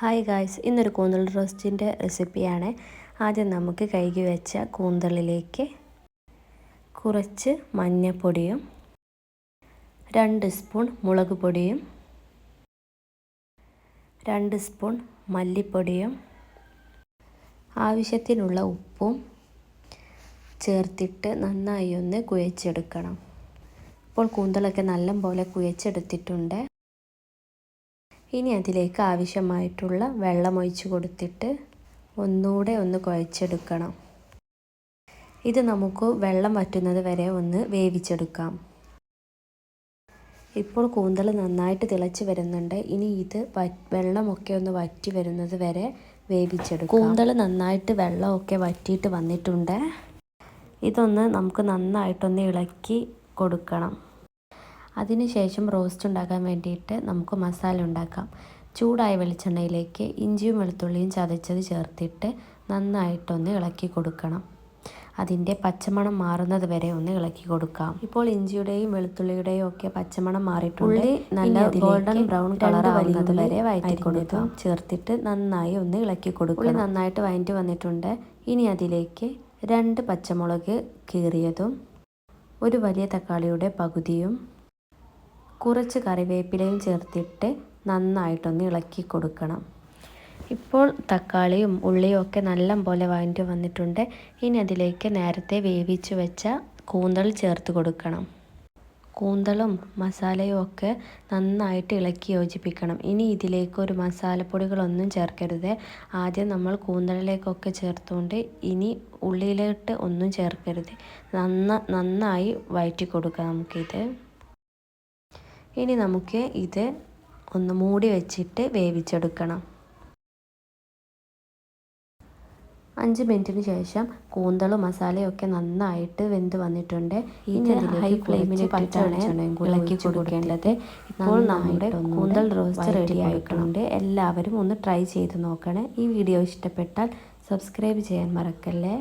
Hi guys ഇന്നൊരു കൂന്തൽ റോസ്റ്റിന്റെ റെസിപ്പിയാണ്. ആദ്യം നമുക്ക് കഴുകി വെച്ച കൂന്തളിലേക്ക് കുറച്ച് മഞ്ഞപ്പൊടിയും രണ്ട് സ്പൂൺ മുളക് പൊടിയും രണ്ട് സ്പൂൺ മല്ലിപ്പൊടിയും ആവശ്യത്തിനുള്ള ഉപ്പും ചേർത്തിട്ട് നന്നായി ഒന്ന് കുഴച്ചെടുക്കണം. ഇപ്പോൾ കൂന്തളൊക്കെ നല്ലപോലെ കുഴച്ചെടുത്തിട്ടുണ്ട്. ഇനി അതിലേക്ക് ആവശ്യമായിട്ടുള്ള വെള്ളം ഒഴിച്ച് കൊടുത്തിട്ട് ഒന്നുകൂടെ ഒന്ന് കുഴച്ചെടുക്കണം. ഇത് നമുക്ക് വെള്ളം വറ്റുന്നത് വരെ ഒന്ന് വേവിച്ചെടുക്കാം. ഇപ്പോൾ കൂന്തൽ നന്നായിട്ട് തിളച്ച് വരുന്നുണ്ട്. ഇനി ഇത് വെള്ളമൊക്കെ ഒന്ന് വറ്റി വരുന്നത് വരെ വേവിച്ചെടുക്കും. കൂന്തൽ നന്നായിട്ട് വെള്ളമൊക്കെ വറ്റിയിട്ട് വന്നിട്ടുണ്ട്. ഇതൊന്ന് നമുക്ക് നന്നായിട്ടൊന്ന് ഇളക്കി കൊടുക്കണം. അതിനുശേഷം റോസ്റ്റ് ഉണ്ടാക്കാൻ വേണ്ടിയിട്ട് നമുക്ക് മസാല ഉണ്ടാക്കാം. ചൂടായ വെളിച്ചെണ്ണയിലേക്ക് ഇഞ്ചിയും വെളുത്തുള്ളിയും ചതച്ചത് ചേർത്തിട്ട് നന്നായിട്ടൊന്ന് ഇളക്കി കൊടുക്കണം. അതിന്റെ പച്ചമണം മാറുന്നത് വരെ ഒന്ന് ഇളക്കി കൊടുക്കാം. ഇപ്പോൾ ഇഞ്ചിയുടെയും വെളുത്തുള്ളിയുടെയും ഒക്കെ പച്ചമണം മാറിയിട്ടുണ്ട്. നല്ല ഗോൾഡൻ ബ്രൗൺ കളർ ആവുന്നത് വരെ വഴറ്റി കൊടുക്കാം. ചേർത്തിട്ട് നന്നായി ഒന്ന് ഇളക്കി കൊടുക്കുക നന്നായിട്ട് വഴറ്റി വന്നിട്ടുണ്ട്. ഇനി അതിലേക്ക് രണ്ട് പച്ചമുളക് കീറിയതും ഒരു വലിയ തക്കാളിയുടെ പകുതിയും കുറച്ച് കറിവേപ്പിലയും ചേർത്തിട്ട് നന്നായിട്ടൊന്ന് ഇളക്കി കൊടുക്കണം. ഇപ്പോൾ തക്കാളിയും ഉള്ളിയും ഒക്കെ നല്ല പോലെ വഴണ്ടി വന്നിട്ടുണ്ട്. ഇനി അതിലേക്ക് നേരത്തെ വേവിച്ച് വെച്ച കൂന്തൾ ചേർത്ത് കൊടുക്കണം. കൂന്തളും മസാലയും ഒക്കെ നന്നായിട്ട് ഇളക്കി യോജിപ്പിക്കണം. ഇനി ഇതിലേക്ക് ഒരു മസാലപ്പൊടികളൊന്നും ചേർക്കരുത്. ആദ്യം നമ്മൾ കൂന്തളിലേക്കൊക്കെ ചേർത്തുകൊണ്ട് ഇനി ഉള്ളിയിലോട്ട് ഒന്നും ചേർക്കരുത്. നന്ന നന്നായി വഴറ്റി കൊടുക്കാം നമുക്കിത്. ഇനി നമുക്ക് ഇത് ഒന്ന് മൂടി വെച്ചിട്ട് വേവിച്ചെടുക്കണം. അഞ്ച് മിനിറ്റിന് ശേഷം കൂന്തളും മസാലയൊക്കെ നന്നായിട്ട് വെന്ത് വന്നിട്ടുണ്ട്. ഇനി ഹൈ ഫ്ലെയിമിൽ ഇളക്കി കൊടുക്കേണ്ടത്. ഇപ്പോൾ നമ്മുടെ കൂന്തൾ റോസ്റ്റ് റെഡി ആയിട്ടുണ്ട്. എല്ലാവരും ഒന്ന് ട്രൈ ചെയ്ത് നോക്കണേ. ഈ വീഡിയോ ഇഷ്ടപ്പെട്ടാൽ സബ്സ്ക്രൈബ് ചെയ്യാൻ മറക്കല്ലേ?